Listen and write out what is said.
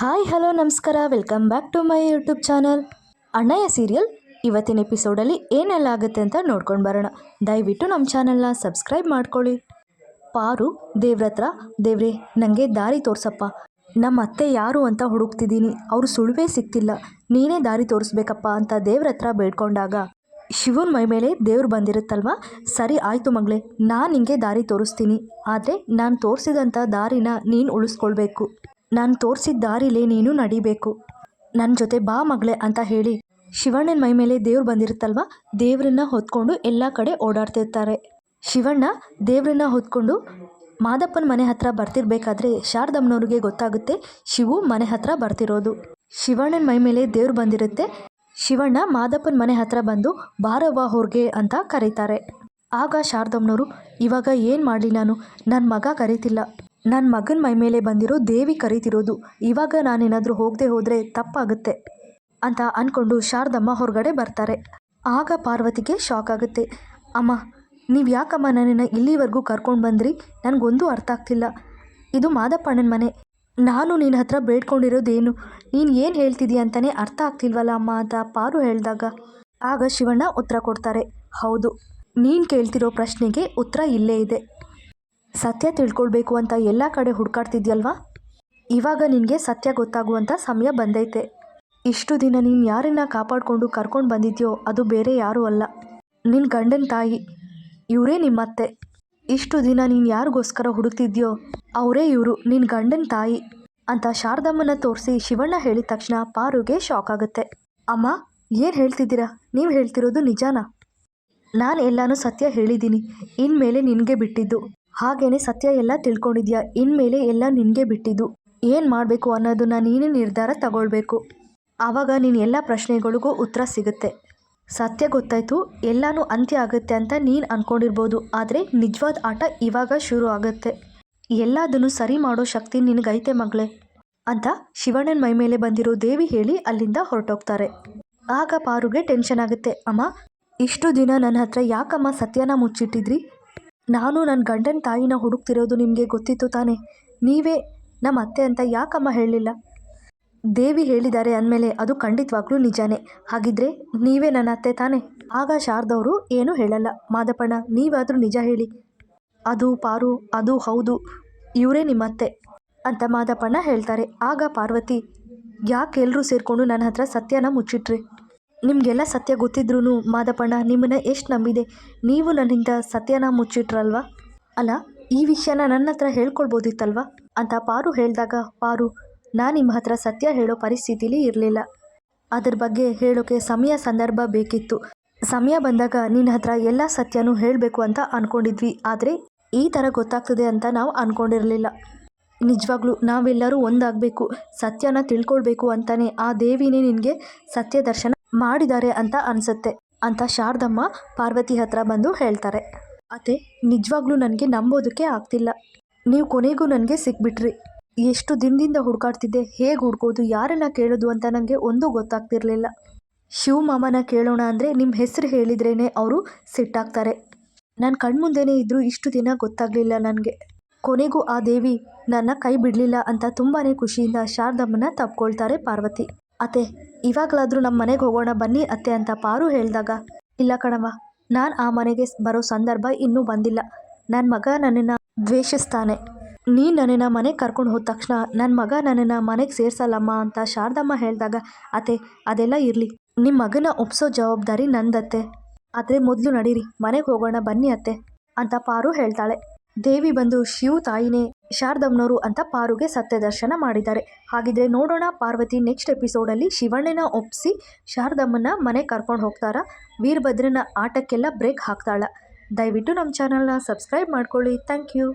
Hi, hello, ನಮಸ್ಕಾರ. Welcome back to my YouTube channel. Annayya serial ಇವತ್ತಿನ ಎಪಿಸೋಡಲ್ಲಿ ಏನೆಲ್ಲ ಆಗುತ್ತೆ ಅಂತ ನೋಡ್ಕೊಂಡು ಬರೋಣ. ದಯವಿಟ್ಟು ನಮ್ಮ ಚಾನಲ್ನ ಸಬ್ಸ್ಕ್ರೈಬ್ ಮಾಡ್ಕೊಳ್ಳಿ. ಪಾರು, ದೇವ್ರತ್ರ, ದೇವ್ರೆ ನನಗೆ ದಾರಿ ತೋರಿಸಪ್ಪ. ನಮ್ಮ ಅತ್ತೆ ಯಾರು ಅಂತ ಹುಡುಕ್ತಿದ್ದೀನಿ. ಅವರು ಸುಳುವೇ ಸಿಗ್ತಿಲ್ಲ ನೀನೇ ದಾರಿ ತೋರಿಸ್ಬೇಕಪ್ಪ ಅಂತ ದೇವ್ರ ಹತ್ರ ಬೇಡ್ಕೊಂಡಾಗ. ಶಿವನ ಮೈ ಮೇಲೆ ದೇವ್ರು ಬಂದಿರುತ್ತಲ್ವ? ಸರಿ, ಆಯಿತು ಮಗಳೇ. ನಾನು ನಿಂಗೆ ದಾರಿ ತೋರಿಸ್ತೀನಿ. ಆದರೆ ನಾನು ತೋರಿಸಿದಂಥ ದಾರಿನ ನೀನು ಉಳಿಸ್ಕೊಳ್ಬೇಕು. ನಾನು ತೋರಿಸಿದ ದಾರಿಲೇ ನೀನು ನಡಿಬೇಕು. ನನ್ನ ಜೊತೆ ಬಾ ಮಗಳೇ ಅಂತ ಹೇಳಿ. ಶಿವಣ್ಣನ ಮೈ ಮೇಲೆ ದೇವ್ರು ಬಂದಿರುತ್ತಲ್ವ? ದೇವ್ರನ್ನ ಹೊತ್ಕೊಂಡು ಎಲ್ಲ ಕಡೆ ಓಡಾಡ್ತಿರ್ತಾರೆ. ಶಿವಣ್ಣ ದೇವ್ರನ್ನ ಹೊತ್ಕೊಂಡು ಮಾದಪ್ಪನ ಮನೆ ಹತ್ರ ಬರ್ತಿರ್ಬೇಕಾದ್ರೆ ಶಾರದಮ್ಮನವ್ರಿಗೆ ಗೊತ್ತಾಗುತ್ತೆ ಶಿವು ಮನೆ ಹತ್ರ ಬರ್ತಿರೋದು. ಶಿವಣ್ಣನ ಮೈ ಮೇಲೆ ದೇವ್ರು ಬಂದಿರುತ್ತೆ. ಶಿವಣ್ಣ ಮಾದಪ್ಪನ ಮನೆ ಹತ್ರ ಬಂದು ಬಾರವ್ವ ಹೊರ್ಗೆ ಅಂತ ಕರೀತಾರೆ. ಆಗ ಶಾರದಮ್ಮನವರು, ಇವಾಗ ಏನು ಮಾಡಲಿ ನಾನು? ನನ್ನ ಮಗ ಕರೀತಿಲ್ಲ. ನನ್ನ ಮಗನ ಮೈ ಮೇಲೆ ಬಂದಿರೋ ದೇವಿ ಕರೀತಿರೋದು. ಇವಾಗ ನಾನೇನಾದರೂ ಹೋಗದೆ ಹೋದರೆ ತಪ್ಪಾಗುತ್ತೆ ಅಂತ ಅಂದ್ಕೊಂಡು ಶಾರದಮ್ಮ ಹೊರಗಡೆ ಬರ್ತಾರೆ. ಆಗ ಪಾರ್ವತಿಗೆ ಶಾಕ್ ಆಗುತ್ತೆ. ಅಮ್ಮ, ನೀವು ಯಾಕಮ್ಮ ನನ್ನನ್ನು ಇಲ್ಲಿವರೆಗೂ ಕರ್ಕೊಂಡು ಬಂದ್ರಿ? ನನಗೊಂದೂ ಅರ್ಥ ಆಗ್ತಿಲ್ಲ. ಇದು ಮಾದಪ್ಪಣ್ಣನ ಮನೆ. ನಾನು ನಿನ್ನ ಹತ್ರ ಬೇಡ್ಕೊಂಡಿರೋದೇನು? ನೀನು ಏನು ಹೇಳ್ತಿದ್ದೀಯ ಅಂತಲೇ ಅರ್ಥ ಆಗ್ತಿಲ್ವಲ್ಲ ಅಮ್ಮ ಅಂತ ಪಾರು ಹೇಳಿದಾಗ. ಆಗ ಶಿವಣ್ಣ ಉತ್ತರ ಕೊಡ್ತಾರೆ. ಹೌದು, ನೀನು ಕೇಳ್ತಿರೋ ಪ್ರಶ್ನೆಗೆ ಉತ್ತರ ಇಲ್ಲೇ ಇದೆ. ಸತ್ಯ ತಿಳ್ಕೊಳ್ಬೇಕು ಅಂತ ಎಲ್ಲ ಕಡೆ ಹುಡ್ಕಾಡ್ತಿದ್ಯಲ್ವಾ? ಇವಾಗ ನಿನಗೆ ಸತ್ಯ ಗೊತ್ತಾಗುವಂಥ ಸಮಯ ಬಂದೈತೆ. ಇಷ್ಟು ದಿನ ನೀನು ಯಾರನ್ನ ಕಾಪಾಡಿಕೊಂಡು ಕರ್ಕೊಂಡು ಬಂದಿದ್ಯೋ ಅದು ಬೇರೆ ಯಾರೂ ಅಲ್ಲ. ನಿನ್ನ ಗಂಡನ ತಾಯಿ, ಇವರೇ ನಿಮ್ಮತ್ತೆ. ಇಷ್ಟು ದಿನ ನೀನು ಯಾರಿಗೋಸ್ಕರ ಹುಡುಕ್ತಿದ್ಯೋ ಅವರೇ ಇವರು ನಿನ್ನ ಗಂಡನ ತಾಯಿ ಅಂತ ಶಾರದಮ್ಮನ ತೋರಿಸಿ ಶಿವಣ್ಣ ಹೇಳಿದ ತಕ್ಷಣ ಪಾರುಗೆ ಶಾಕ್ ಆಗುತ್ತೆ. ಅಮ್ಮ, ಏನು ಹೇಳ್ತಿದ್ದೀರಾ? ನೀವು ಹೇಳ್ತಿರೋದು ನಿಜಾನಾ? ನಾನು ಎಲ್ಲಾನು ಸತ್ಯ ಹೇಳಿದ್ದೀನಿ. ಇನ್ಮೇಲೆ ನಿನಗೆ ಬಿಟ್ಟಿದ್ದು. ಹಾಗೇನೆ ಸತ್ಯ ಎಲ್ಲ ತಿಳ್ಕೊಂಡಿದ್ಯಾ? ಇನ್ಮೇಲೆ ಎಲ್ಲ ನಿನಗೆ ಬಿಟ್ಟಿದ್ದು. ಏನು ಮಾಡಬೇಕು ಅನ್ನೋದನ್ನ ನೀನೇ ನಿರ್ಧಾರ ತಗೊಳ್ಬೇಕು. ಆವಾಗ ನೀನು ಎಲ್ಲ ಪ್ರಶ್ನೆಗಳಿಗೂ ಉತ್ತರ ಸಿಗುತ್ತೆ. ಸತ್ಯ ಗೊತ್ತಾಯಿತು, ಎಲ್ಲನೂ ಅಂತ್ಯ ಆಗುತ್ತೆ ಅಂತ ನೀನು ಅಂದ್ಕೊಂಡಿರ್ಬೋದು ಆದರೆ ನಿಜವಾದ ಆಟ ಇವಾಗ ಶುರು ಆಗುತ್ತೆ. ಎಲ್ಲದನ್ನು ಸರಿ ಮಾಡೋ ಶಕ್ತಿ ನಿನಗೈತೆ ಮಗಳೇ ಅಂತ ಶಿವಣ್ಣನ ಮೈ ಮೇಲೆ ಬಂದಿರೋ ದೇವಿ ಹೇಳಿ ಅಲ್ಲಿಂದ ಹೊರಟೋಗ್ತಾರೆ. ಆಗ ಪಾರುಗೆ ಟೆನ್ಷನ್ ಆಗುತ್ತೆ. ಅಮ್ಮ, ಇಷ್ಟು ದಿನ ನನ್ನ ಹತ್ರ ಯಾಕಮ್ಮ ಸತ್ಯನ ಮುಚ್ಚಿಟ್ಟಿದ್ರಿ? ನಾನು ನನ್ನ ಗಂಡನ ತಾಯಿನ ಹುಡುಕ್ತಿರೋದು ನಿಮಗೆ ಗೊತ್ತಿತ್ತು ತಾನೇ? ನೀವೇ ನಮ್ಮ ಅತ್ತೆ ಅಂತ ಯಾಕಮ್ಮ ಹೇಳಲಿಲ್ಲ? ದೇವಿ ಹೇಳಿದ್ದಾರೆ ಅಂದಮೇಲೆ ಅದು ಖಂಡಿತವಾಗ್ಲೂ ನಿಜಾನೇ. ಹಾಗಿದ್ರೆ ನೀವೇ ನನ್ನ ಅತ್ತೆ ತಾನೆ? ಆಗ ಶಾರದವರು ಏನೂ ಹೇಳಲ್ಲ. ಮಾದಪ್ಪಣ್ಣ, ನೀವಾದರೂ ನಿಜ ಹೇಳಿ. ಅದು ಪಾರು, ಅದು ಹೌದು, ಇವರೇ ನಿಮ್ಮತ್ತೆ ಅಂತ ಮಾದಪ್ಪಣ್ಣ ಹೇಳ್ತಾರೆ. ಆಗ ಪಾರ್ವತಿ, ಯಾಕೆ ಎಲ್ಲರೂ ಸೇರಿಕೊಂಡು ನನ್ನ ಹತ್ರ ಸತ್ಯನ ಮುಚ್ಚಿಟ್ರಿ? ನಿಮಗೆಲ್ಲ ಸತ್ಯ ಗೊತ್ತಿದ್ರೂ ಮಾದಪ್ಪಣ್ಣ ನಿಮ್ಮನ್ನ ಎಷ್ಟು ನಂಬಿದೆ? ನೀವು ನನ್ನಿಂದ ಸತ್ಯನ ಮುಚ್ಚಿಟ್ರಲ್ವಾ? ಅಲ್ಲ, ಈ ವಿಷಯನ ನನ್ನ ಹತ್ರ ಹೇಳ್ಕೊಳ್ಬೋದಿತ್ತಲ್ವ ಅಂತ ಪಾರು ಹೇಳಿದಾಗ ಪಾರು ನಾನು ನಿಮ್ಮ ಹತ್ರ ಸತ್ಯ ಹೇಳೋ ಪರಿಸ್ಥಿತಿಲಿ ಇರಲಿಲ್ಲ. ಅದ್ರ ಬಗ್ಗೆ ಹೇಳೋಕೆ ಸಮಯ ಸಂದರ್ಭ ಬೇಕಿತ್ತು. ಸಮಯ ಬಂದಾಗ ನಿನ್ನ ಹತ್ರ ಎಲ್ಲ ಸತ್ಯನೂ ಹೇಳಬೇಕು ಅಂತ ಅಂದ್ಕೊಂಡಿದ್ವಿ ಆದರೆ ಈ ಥರ ಗೊತ್ತಾಗ್ತದೆ ಅಂತ ನಾವು ಅಂದ್ಕೊಂಡಿರಲಿಲ್ಲ ನಿಜವಾಗ್ಲೂ ನಾವೆಲ್ಲರೂ ಒಂದಾಗಬೇಕು, ಸತ್ಯನ ತಿಳ್ಕೊಳ್ಬೇಕು ಅಂತಲೇ ಆ ದೇವಿನೇ ನಿನಗೆ ಸತ್ಯ ದರ್ಶನ ಮಾಡಿದ್ದಾರೆ ಅಂತ ಅನಿಸುತ್ತೆ. ಅಂತ ಶಾರದಮ್ಮ ಪಾರ್ವತಿ ಹತ್ರ ಬಂದು ಹೇಳ್ತಾರೆ. ಅತ್ತೆ, ನಿಜವಾಗ್ಲೂ ನನಗೆ ನಂಬೋದಕ್ಕೆ ಆಗ್ತಿಲ್ಲ. ನೀವು ಕೊನೆಗೂ ನನಗೆ ಸಿಕ್ಬಿಟ್ರಿ. ಎಷ್ಟು ದಿನದಿಂದ ಹುಡುಕಾಡ್ತಿದ್ದೆ, ಹೇಗೆ ಹುಡ್ಕೋದು, ಯಾರನ್ನ ಕೇಳೋದು ಅಂತ ನನಗೆ ಒಂದೂ ಗೊತ್ತಾಗ್ತಿರ್ಲಿಲ್ಲ. ಶಿವಮಾಮನ ಕೇಳೋಣ ಅಂದರೆ ನಿಮ್ಮ ಹೆಸರು ಹೇಳಿದ್ರೇ ಅವರು ಸಿಟ್ಟಾಗ್ತಾರೆ. ನನ್ನ ಕಣ್ಮುಂದೆನೇ ಇದ್ದರೂ ಇಷ್ಟು ದಿನ ಗೊತ್ತಾಗಲಿಲ್ಲ ನನಗೆ. ಕೊನೆಗೂ ಆ ದೇವಿ ನನ್ನ ಕೈ ಬಿಡಲಿಲ್ಲ ಅಂತ ತುಂಬಾ ಖುಷಿಯಿಂದ ಶಾರದಮ್ಮನ ತಪ್ಕೊಳ್ತಾರೆ ಪಾರ್ವತಿ. ಅತ್ತೆ, ಇವಾಗಲಾದರೂ ನಮ್ಮ ಮನೆಗೆ ಹೋಗೋಣ ಬನ್ನಿ ಅತ್ತೆ ಅಂತ ಪಾರು ಹೇಳಿದಾಗ, ಇಲ್ಲ ಕಣವ ನಾನು ಆ ಮನೆಗೆ ಬರೋ ಸಂದರ್ಭ ಇನ್ನೂ ಬಂದಿಲ್ಲ. ನನ್ನ ಮಗ ನನ್ನನ್ನು ದ್ವೇಷಿಸ್ತಾನೆ. ನೀನು ನನ್ನನ್ನು ಮನೆಗೆ ಕರ್ಕೊಂಡು ಹೋದ ತಕ್ಷಣ ನನ್ನ ಮಗ ನನ್ನನ್ನು ಮನೆಗೆ ಸೇರಿಸಲ್ಲಮ್ಮ ಅಂತ ಶಾರದಮ್ಮ ಹೇಳಿದಾಗ, ಅತ್ತೆ, ಅದೆಲ್ಲ ಇರಲಿ. ನಿಮ್ಮ ಮಗನ ಒಪ್ಸೋ ಜವಾಬ್ದಾರಿ ನಂದತ್ತೆ. ಆದರೆ ಮೊದಲು ನಡೀರಿ, ಮನೆಗೆ ಹೋಗೋಣ ಬನ್ನಿ ಅತ್ತೆ, ಅಂತ ಪಾರು ಹೇಳ್ತಾಳೆ. ದೇವಿ ಬಂದು ಶಿವ ತಾಯಿನೇ ಶಾರದಮ್ಮನವರು ಅಂತ ಪಾರುಗೆ ಸತ್ಯ ದರ್ಶನ ಮಾಡಿದ್ದಾರೆ. ಹಾಗಿದ್ರೆ ನೋಡೋಣ ಪಾರ್ವತಿ ನೆಕ್ಸ್ಟ್ ಎಪಿಸೋಡಲ್ಲಿ ಶಿವಣ್ಣನ ಒಪ್ಪಿಸಿ ಶಾರದಮ್ಮನ ಮನೆ ಕರ್ಕೊಂಡು ಹೋಗ್ತಾರ? ವೀರಭದ್ರನ ಆಟಕ್ಕೆಲ್ಲ ಬ್ರೇಕ್ ಹಾಕ್ತಾಳ. ದಯವಿಟ್ಟು ನಮ್ಮ ಚಾನಲ್ನ ಸಬ್ಸ್ಕ್ರೈಬ್ ಮಾಡ್ಕೊಳ್ಳಿ. Thank you